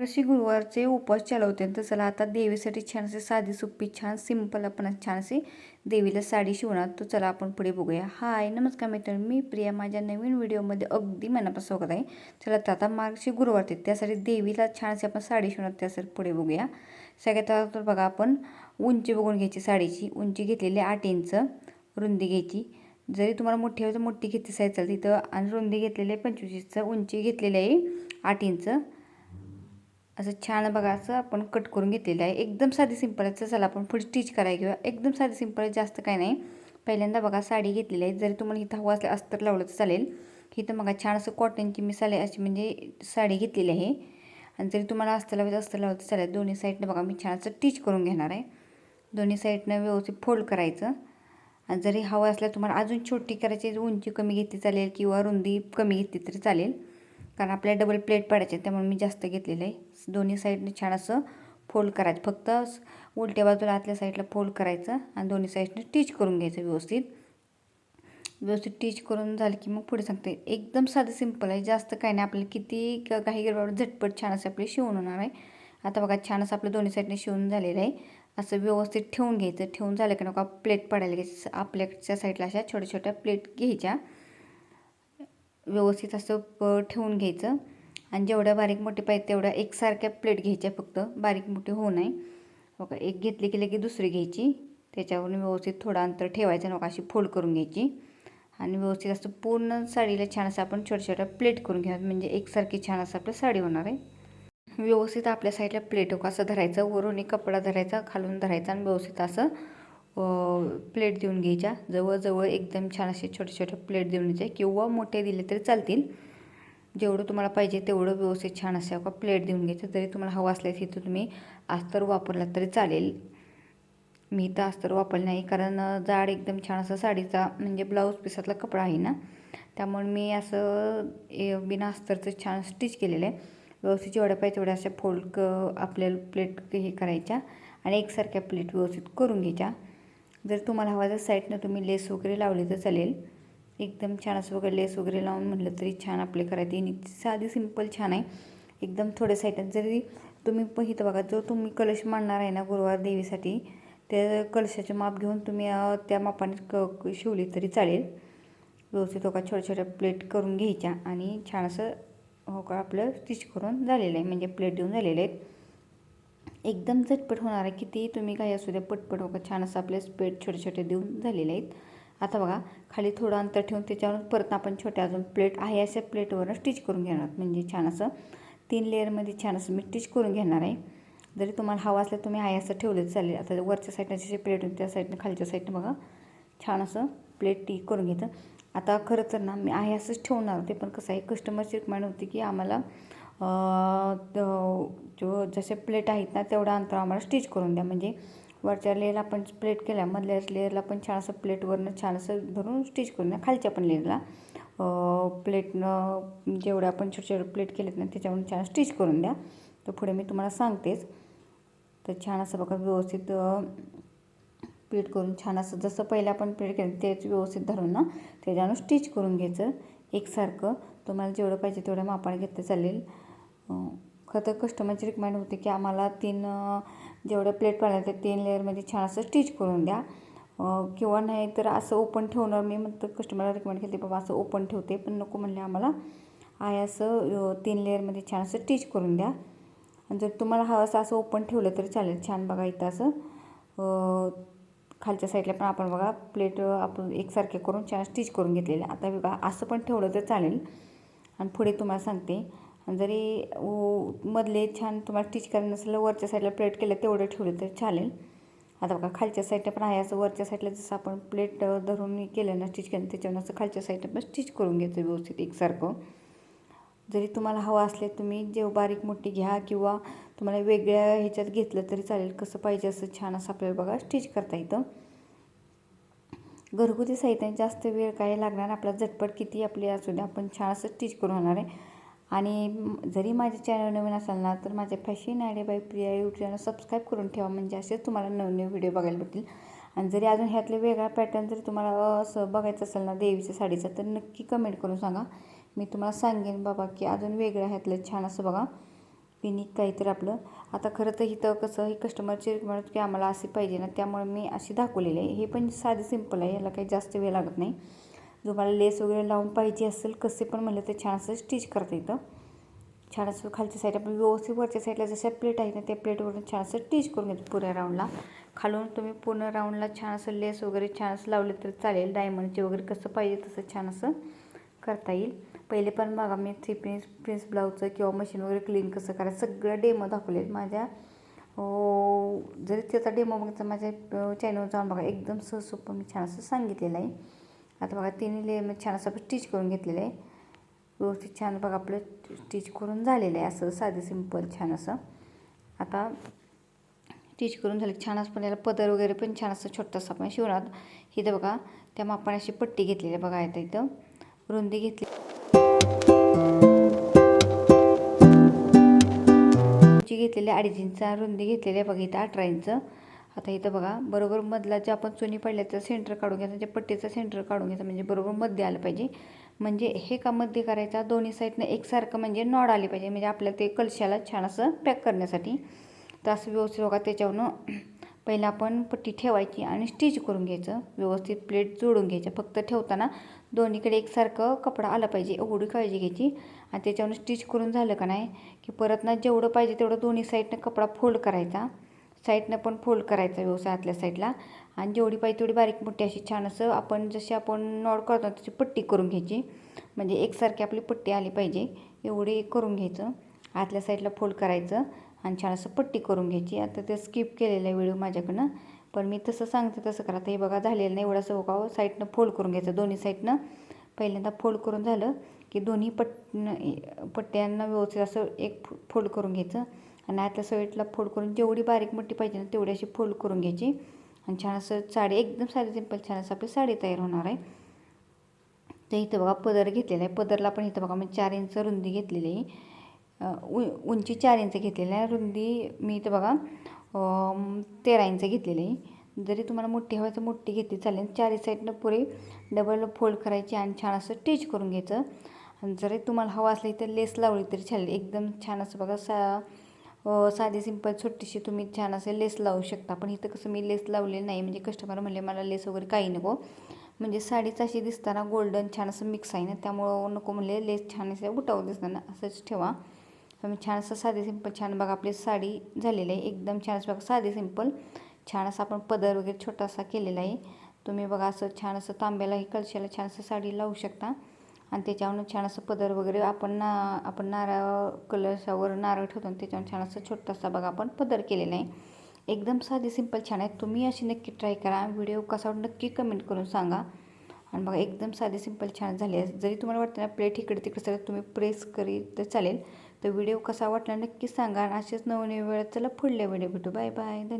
जशी गुरुवारचे उपवास चालवते. तर चला आता देवीसाठी छान असे साधी सोपी छान सिंपल आपण छान असे देवीला साडी शिवणार. तर चला आपण पुढे बघूया. हाय नमस्कार मित्रांनो. मी प्रिया. माझ्या नवीन व्हिडिओमध्ये अगदी मनापासून स्वागत आहे. चला तर आता मार्गशी गुरुवार ते त्यासाठी देवीला छान असे आपण साडी शिवणार. त्यासाठी पुढे बघूया. सगळ्यात तर बघा आपण उंची बघून घ्यायची साडीची. उंची घेतलेली आठ इंच. रुंदी घ्यायची. जरी तुम्हाला मोठी हवी तर मोठी घेतली साईज चालते. तिथं आणि रुंदी घेतलेली आहे पंचवीसचं उंची घेतलेली आहे आठ इंच. असं छान बघा असं आपण कट करून घेतलेलं आहे. एकदम साधी सिंपल आहे. चला आपण पुढे स्टिच करायला किंवा एकदम साधी सिंपल आहे जास्त काय नाही. पहिल्यांदा बघा साडी घेतलेली आहे. जरी तुम्हाला इथं हवं असलं अस्तर लावलं तर चालेल. इथं बघा छान असं कॉटनची मी साले अशी म्हणजे साडी घेतलेली आहे. आणि जरी तुम्हाला अस्तर लावायचं अस्तर लावलं तर चालेल. दोन्ही साईडनं बघा मी छान असं टीच करून घेणार आहे. दोन्ही साईडनं व्यवस्थित फोल्ड करायचं. आणि जरी हवं असल्या तुम्हाला अजून छोटी करायची उंची कमी घेतली चालेल किंवा रुंदी कमी घेतली तरी चालेल. कारण आपल्याला डबल प्लेट पाडायचे त्यामुळे मी जास्त घेतलेलं आहे. दोन्ही साईडने छान असं फोल्ड करायचं. फक्त उलट्या बाजूला आतल्या साईडला फोल्ड करायचं आणि दोन्ही साईडने टीच करून घ्यायचं व्यवस्थित. व्यवस्थित टीच करून झालं की मग पुढे सांगते. एकदम साधं सिंपल आहे. जास्त काही नाही. आपल्याला किती काही गडबड झटपट छान असं आपले शिवून होणार आहे. आता बघा छान असं आपलं दोन्ही साईडने शिवून झालेलं आहे. असं व्यवस्थित ठेवून घ्यायचं. ठेवून झालं की नका प्लेट पडायला घ्यायचं. आपल्याच्या साईडला अशा छोट्या छोट्या प्लेट घ्यायच्या. व्यवस्थित असं प ठेवून घ्यायचं. आणि जेवढ्या बारीक मोठे पाहिजे तेवढ्या एकसारख्या प्लेट घ्यायच्या फक्त. बारीक मोठी होऊ नये. बघा एक घेतली की की दुसरी घ्यायची. त्याच्यावरून व्यवस्थित थोडं अंतर ठेवायचं नका अशी फोल्ड करून घ्यायची. आणि व्यवस्थित असं पूर्ण साडीला छान असं आपण छोट्या छोट्या प्लेट करून घ्या म्हणजे एकसारखी छान असं आपलं साडी होणार आहे. व्यवस्थित आपल्या साईडला प्लेट हो असं धरायचं. वरून एक कपडा धरायचा खालून धरायचा आणि व्यवस्थित असं प्लेट देऊन घ्यायच्या. जवळजवळ एकदम छान असे छोटे छोटे प्लेट देऊन घ्यायचे. किंवा मोठे दिले तरी चालतील. जेवढं तुम्हाला पाहिजे तेवढं व्यवस्थित छान असे का प्लेट देऊन घ्यायचं. जरी तुम्हाला हवं असल्यास तिथं तुम्ही अस्तर वापरला तरी चालेल. मी तर अस्तर वापरलं नाही. कारण जाड एकदम छान असा साडीचा म्हणजे ब्लाऊज पिसातला कपडा आहे ना. त्यामुळे मी असं बिना अस्तरचं छान स्टिच केलेलं आहे. व्यवस्थित जेवढ्या पाहिजे तेवढ्या अशा फोल्ड आपल्याला प्लेट हे करायच्या. आणि एकसारख्या प्लेट व्यवस्थित करून घ्यायच्या. जर तुम्हाला हवा तर साईडनं तुम्ही लेस वगैरे लावले तर चालेल. एकदम छान असं वगैरे लेस वगैरे लावून म्हटलं तरी छान आपले करायचे. आणि साधी सिंपल छान आहे. एकदम थोड्या साईडनं जरी तुम्ही पण इथं बघा जो तुम्ही कलश मांडणार आहे ना गुरुवार देवीसाठी त्या कलशाचे माप घेऊन तुम्ही त्या मापाने क शिवली तरी चालेल. व्यवस्थित होका छोट्या छोट्या प्लेट करून घ्यायच्या. आणि छान असं हो का आपलं स्टिच करून झालेलं आहे. म्हणजे प्लेट देऊन झालेले आहेत एकदम झटपट होणार आहे किती तुम्ही काही असू द्या पटपट बघा. छान असं आपले स्पेड छोटे छोटे देऊन झालेले आहेत. आता बघा खाली थोडं अंतर ठेवून त्याच्यावरून परत आपण छोट्या अजून प्लेट आहे अशा प्लेटवरनं स्टिच करून घेणार. म्हणजे छान असं तीन लेअरमध्ये छान असं मी स्टिच करून घेणार आहे. जरी तुम्हाला हवा असल्या तुम्ही आहे असं ठेवलं चालेल. आता वरच्या साईडनं जसे प्लेट त्या साईडनं खालच्या साईडनं बघा छान असं प्लेट टी करून घेतं. आता खरं तर ना मी आहे असंच ठेवणार होते पण कसं आहे कस्टमरची रिक्वायरमेंट होती की आम्हाला जो जसे प्लेट आहेत ना तेवढा अंतर आम्हाला स्टिच करून द्या. म्हणजे वरच्या लेअरला आपण प्लेट केल्या मधल्या लेअरला पण छान असं प्लेटवरनं छान असं धरून स्टिच करून द्या. खालच्या पण लेअरला प्लेटनं जेवढ्या आपण छोटे छोटे प्लेट केलेत ना त्याच्यावरून छान स्टिच करून द्या. तर पुढे मी तुम्हाला सांगतेच. तर छान असं बघा व्यवस्थित प्लेट करून छान असं जसं पहिलं आपण प्लेट केलं तेच व्यवस्थित धरून ना त्याच्यानं स्टिच करून घ्यायचं. एकसारखं. तुम्हाला जेवढं पाहिजे तेवढ्या मापाने घेतलं चालेल. खरं तर कस्टमरची रिक्वायरमेंट होती की आम्हाला तीन जेवढ्या प्लेट पाहिजे त्या तीन लेअरमध्ये छान असं स्टिच करून द्या. किंवा नाही तर असं ओपन ठेवणार मी म्हणतो कस्टमरला रिकमेंड केली बाबा असं ओपन ठेवते पण नको म्हणले आम्हाला. आहे असं तीन लेअरमध्ये छान असं स्टिच करून द्या. आणि जर तुम्हाला हवं असं असं ओपन ठेवलं तरी चालेल छान बघा इथं असं. खालच्या साईडला पण आपण बघा प्लेट आपण एकसारखे करून छान स्टिच करून घेतलेले आता बघा असं पण ठेवलं तर चालेल. आणि पुढे तुम्हाला सांगते जरी मधले छान तुम्हाला स्टिच करायला नसेल वरच्या साईडला प्लेट केलं तेवढं ठेवलं तर चालेल. आता बघा खालच्या साईडला पण आहे असं वरच्या साईडला जसं आपण प्लेट धरून केलं ना स्टिच केलं त्याच्यावर असं खालच्या साईडला पण स्टिच करून घ्यायचं व्यवस्थित एकसारखं. जरी तुम्हाला हवं असले तुम्ही जेव बारीक मोठी घ्या किंवा तुम्हाला वेगळ्या ह्याच्यात घेतलं तरी चालेल. कसं पाहिजे असं छान असं आपल्याला बघा स्टिच करता येतं. घरगुती साहित्याने जास्त वेळ काय लागणार? आपला झटपट किती आपली असू द्या आपण छान असं स्टिच करून होणार आहे. आणि जरी माझे चॅनल नवीन असाल ना तर माझ्या fashion idea by Priya YouTube channel subscribe करून ठेवा. म्हणजे असेच तुम्हाला नवीन व्हिडिओ बघायला भेटतील. आणि जरी अजून ह्यातले वेगळा पॅटर्न जरी तुम्हाला असं बघायचं असेल ना देवीच्या साडीचा तर नक्की कमेंट करून सांगा. मी तुम्हाला सांगेन बाबा की अजून वेगळं ह्यातलं छान असं बघा. युनिक काहीतरी आपलं. आता खरं तर इथं कसं ही कस्टमरची रिक्वायरमेंट की आम्हाला अशी पाहिजे ना त्यामुळे मी अशी दाखवलेली आहे. हे पण साधी सिंपल आहे याला काही जास्त वेळ लागत नाही. तुम्हाला लेस वगैरे लावून पाहिजे असेल कसे पण म्हणलं तर छान असं स्टिच करता येतं छान असं खालच्या साईड आपण व्यवस्थित वरच्या साईडला जशा प्लेट आहेत ना त्या प्लेटवरून छान असं स्टिच करून घेतो पुऱ्या राऊंडला खालून तुम्ही पूर्ण राऊंडला छान असं लेस वगैरे छान असं लावले तर चालेल. डायमंडचे वगैरे कसं पाहिजे तसं छान असं करता येईल. पहिले पण बघा मी थ्री प्रिन्स प्रिन्स ब्लाऊजचं किंवा मशीन वगैरे क्लीन कसं करायचं सगळं डेमो दाखवले माझ्या. हो, जरी त्याचा डेमो बघायचा माझ्या चॅनलवर जाऊन बघा एकदम सहसोपं मी छान असं सांगितलेलं आहे. आता बघा तिन्ही ले मी छान असं स्टिच करून घेतलेलं आहे. व्यवस्थित छान बघा आपलं स्टिच करून झालेलं आहे असं साधं सिंपल छान असं. आता स्टिच करून झाले छान असं पण याला पदर वगैरे पण छान असं छोटासा आपण शिवणार. इथं बघा त्या मापाने अशी पट्टी घेतलेली आहे बघा आता इथं. रुंदी घेतली. घेतलेली अडीच इंच रुंदी घेतलेली आहे बघा इथं अठरा इंच. आता इथं बघा बरोबर मधला जे आपण चुनी पडल्याचं सेंटर काढून घ्यायचं जे पट्टीचं सेंटर काढून घ्यायचं म्हणजे बरोबर मध्ये आलं पाहिजे. म्हणजे हे का मध्ये करायचा दोन्ही साईडनं एकसारखं म्हणजे नॉड आली पाहिजे म्हणजे आपल्या ते कलशाला छान असं पॅक करण्यासाठी. तर असं व्यवस्थित बघा त्याच्यावरनं पहिलं आपण पट्टी ठेवायची आणि स्टिच करून घ्यायचं. व्यवस्थित प्लेट जोडून घ्यायचं. फक्त ठेवताना दोन्हीकडे एकसारखं कपडा आला पाहिजे एवढी काळजी घ्यायची. आणि त्याच्यावरून स्टिच करून झालं का नाही की परत ना जेवढं पाहिजे तेवढं दोन्ही साईडनं कपडा फोल्ड करायचा. साईडनं पण फोल्ड करायचा व्यवसाय आतल्या साईडला. आणि जेवढी पाहिजे तेवढी बारीक मोठी अशी छान असं आपण जशी आपण नॉड करतो तशी पट्टी करून घ्यायची. म्हणजे एकसारखी आपली पट्टी आली पाहिजे एवढी करून घ्यायचं. आतल्या साईडला फोल्ड करायचं आणि छान असं पट्टी करून घ्यायची. आता ते स्किप केलेलं आहे व्हिडिओ माझ्याकडनं. पण मी तसं सांगते तसं करा. आता हे बघा झालेलं नाही एवढं बघा साईडनं फोल्ड करून घ्यायचं दोन्ही साईडनं. पहिल्यांदा फोल्ड करून झालं की दोन्ही पट पट्ट्यांना व्यवस्थित असं एक फोल्ड करून घ्यायचं. आणि आतल्या साईडला फोल्ड करून जेवढी बारीक मोठी पाहिजे ना तेवढी अशी फोल्ड करून घ्यायची. आणि छान असं साडी एकदम साधी सिंपल छान असं आपली साडी तयार होणार आहे. तर इथं बघा पदर घेतलेला आहे. पदरला पण इथं बघा मी चार इंच रुंदी घेतलेली आहे. उ उंची चार इंच घेतलेली आहे. रुंदी मी इथं बघा तेरा इंच घेतलेली आहे. जरी तुम्हाला मोठी हवी तर मोठी घेतली चालेल. चारी साईडनं पुरे डबल फोल्ड करायची आणि छान असं स्टिच करून घ्यायचं. आणि जरी तुम्हाला हवं असली तर लेस लावली तरी चालेल. एकदम छान असं बघा सा साधी सिंपल छोटीशी तुम्ही छान असे लेस लावू शकता. पण इथं कसं मी लेस लावलेली नाही. म्हणजे कस्टमर म्हणले मला लेस वगैरे काही नको. म्हणजे साडीच अशी दिसताना गोल्डन छान असं मिक्स आहे ना त्यामुळं नको म्हणले. लेस छान असे उठावं दिसताना असंच ठेवा. मी छान असं साधी सिंपल छान बघा आपली साडी झालेली आहे. एकदम छान असं बघा साधी सिंपल छान असं आपण पदर वगैरे छोटासा केलेला आहे. तुम्ही बघा असं छान असं तांब्यालाही कळशाला छान असं साडी लावू शकता. आणि त्याच्यावरून छान असं पदर वगैरे आपण ना आपण नारळ कलशावर नारळ ठेवतो आणि त्याच्यावर छान असं छोटासा बघा आपण पदर केलेला आहे. एकदम साधी सिंपल छान आहे. तुम्ही अशी नक्की ट्राय करा. व्हिडिओ कसा नक्की कमेंट करून सांगा. आणि बघा एकदम साधी सिंपल छान झाली आहे. जरी तुम्हाला वाटतं ना प्लेट इकडे तिकडे सगळं तुम्ही प्रेस करी तर चालेल तर व्हिडिओ कसा वाटला नक्की सांगा. आणि असेच नवीन वेळेत चला पुढल्या व्हिडिओ भेटू. बाय बाय धन्यवाद.